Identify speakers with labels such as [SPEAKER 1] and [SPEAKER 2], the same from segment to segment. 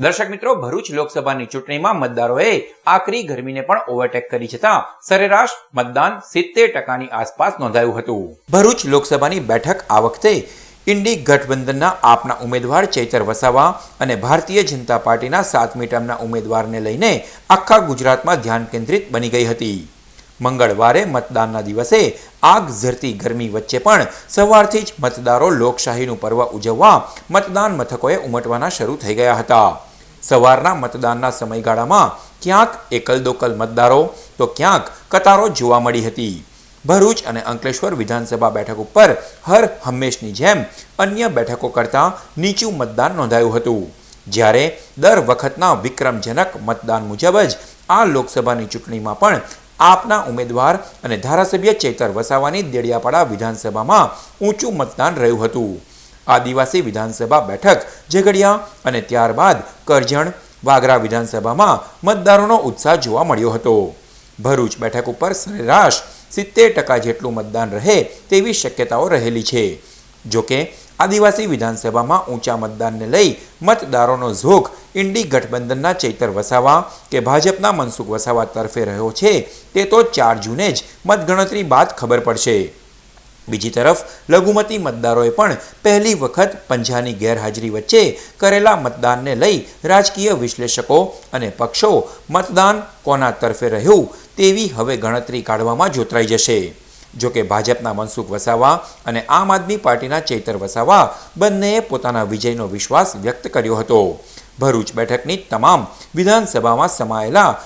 [SPEAKER 1] દર્શક મિત્રો, ભરૂચ લોકસભાની ચૂંટણીમાં મતદારોએ આકરી ગરમીને પણ ઓવરટેક કરી છતાં સરેરાશ મતદાન સિત્તેર ટકાની આસપાસ નોંધાયું હતું. ભરૂચ લોકસભાની બેઠક આ વખતે ઇન્ડી ગઠબંધનના આપના ઉમેદવાર ચૈતર વસાવા અને ભારતીય જનતા પાર્ટીના સાતમી ટર્મના ઉમેદવારને લઈને આખા ગુજરાતમાં ધ્યાન કેન્દ્રિત બની ગઈ હતી. મંગળવારે મતદાનના દિવસે આગ ઝરતી ગરમી વચ્ચે પણ સવારથી જ મતદારો લોકશાહીનું પર્વ ઉજવવા મતદાન મથકોએ ઉમટવાના શરૂ થઈ ગયા હતા. સવારના મતદાનના સમયગાળામાં ક્યાંક એકલદોકલ મતદારો, તો ક્યાંક કતારો જોવા મળી હતી. ભરૂચ અને અંકલેશ્વર વિધાનસભા બેઠક ઉપર હર હંમેશની જેમ અન્ય બેઠકો કરતાં નીચું મતદાન નોંધાયું હતું. જ્યારે દર વખતના વિક્રમજનક મતદાન મુજબ જ આ લોકસભાની ચૂંટણીમાં પણ આપના ઉમેદવાર અને ધારાસભ્ય ચેતર વસાવાની દેડિયાપાડા વિધાનસભામાં ઊંચું મતદાન રહ્યું હતું. આદિવાસી વિધાનસભા બેઠક, ઝઘડિયા અને ત્યારબાદ કરજણ, વાગરા વિધાનસભામાં મતદારોનો ઉત્સાહ જોવા મળ્યો હતો. ભરૂચ બેઠક ઉપર સરેરાશ સિત્તેર ટકા જેટલું મતદાન રહે તેવી શક્યતાઓ રહેલી છે. જોકે, આદિવાસી વિધાનસભામાં ઊંચા મતદાનને લઈ મતદારોનો ઝોક ઇન્ડી ગઠબંધનના ચૈતર વસાવા કે ભાજપના મનસુખ વસાવા તરફે રહ્યો છે, તે તો ચાર જૂને જ મતગણતરી બાદ ખબર પડશે. બીજી તરફ, લઘુમતી મતદારોએ પણ પહેલી વખત પંજાની ગેરહાજરી વચ્ચે કરેલા મતદાનને લઈ રાજકીય વિશ્લેષકો અને પક્ષો મતદાન કોના તરફે રહ્યું તેવી હવે ગણતરી કાઢવામાં જોતરાઈ જશે. જોકે ભાજપના મનસુખ વસાવા અને આમ આદમી પાર્ટીના ચૈતર વસાવા બંનેએ પોતાના વિજયનો વિશ્વાસ વ્યક્ત કર્યો હતો. ભરૂચ બેઠકની તમામ વિધાનસભામાં સમાયેલા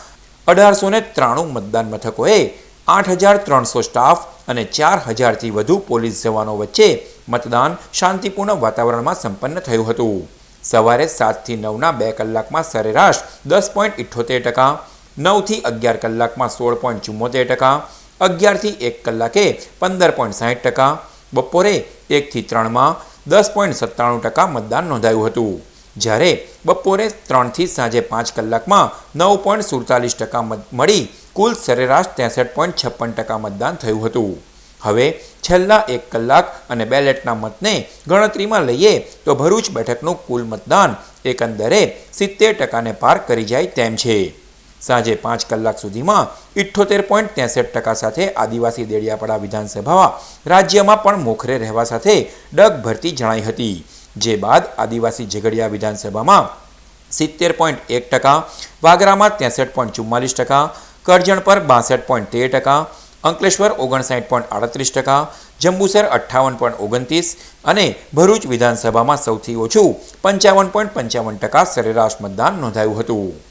[SPEAKER 1] અઢારસો ત્રાણું મતદાન મથકોએ આઠ હજાર ત્રણસો સ્ટાફ અને ચાર હજારથી વધુ પોલીસ જવાનો વચ્ચે મતદાન શાંતિપૂર્ણ વાતાવરણમાં સંપન્ન થયું હતું. સવારે સાતથી નવના બે કલાકમાં સરેરાશ દસ પોઈન્ટ ઇઠ્ઠોતેર ટકા, નવથી અગિયાર કલાકમાં સોળ પોઈન્ટ ચુમ્મોતેર ટકા, અગિયારથી એક કલાકે પંદર પોઈન્ટ સાહીઠ ટકા, બપોરે એકથી ત્રણમાં દસ પોઈન્ટ સત્તાણું ટકા મતદાન નોંધાયું હતું. જ્યારે બપોરે ત્રણથી સાંજે પાંચ કલાકમાં નવ પોઈન્ટ સુડતાલીસ ટકા મળી કુલ સરેરાશ ત્રેસઠ પોઈન્ટ છપ્પન ટકા મતદાન થયું હતું. હવે છેલ્લા એક કલાક અને બેલેટના મતને ગણતરીમાં લઈએ તો ભરૂચ બેઠકનું કુલ મતદાન એકંદરે સિત્તેર ટકાને પાર કરી જાય તેમ છે. સાંજે પાંચ કલાક સુધીમાં ઇઠ્ઠોતેર પોઈન્ટ ત્રેસઠ ટકા સાથે આદિવાસી દેડિયાપાડા વિધાનસભામાં રાજ્યમાં પણ મોખરે રહેવા સાથે ડગ ભરતી જણાઈ હતી. જે બાદ આદિવાસી ઝઘડિયા વિધાનસભામાં સિત્તેર પોઈન્ટ એક ટકા, વાગરામાં ત્રેસઠ પોઈન્ટ ચુમ્માલીસ ટકા કરજણ પર બાસઠ પોઈન્ટ તેર ટકા, અંકલેશ્વર ઓગણસાઠ પોઈન્ટ આડત્રીસ ટકા, જંબુસર અઠ્ઠાવન પોઈન્ટ ઓગણત્રીસ અને ભરૂચ વિધાનસભામાં સૌથી ઓછું પંચાવન પોઈન્ટ પંચાવન ટકા સરેરાશ મતદાન નોંધાયું હતું.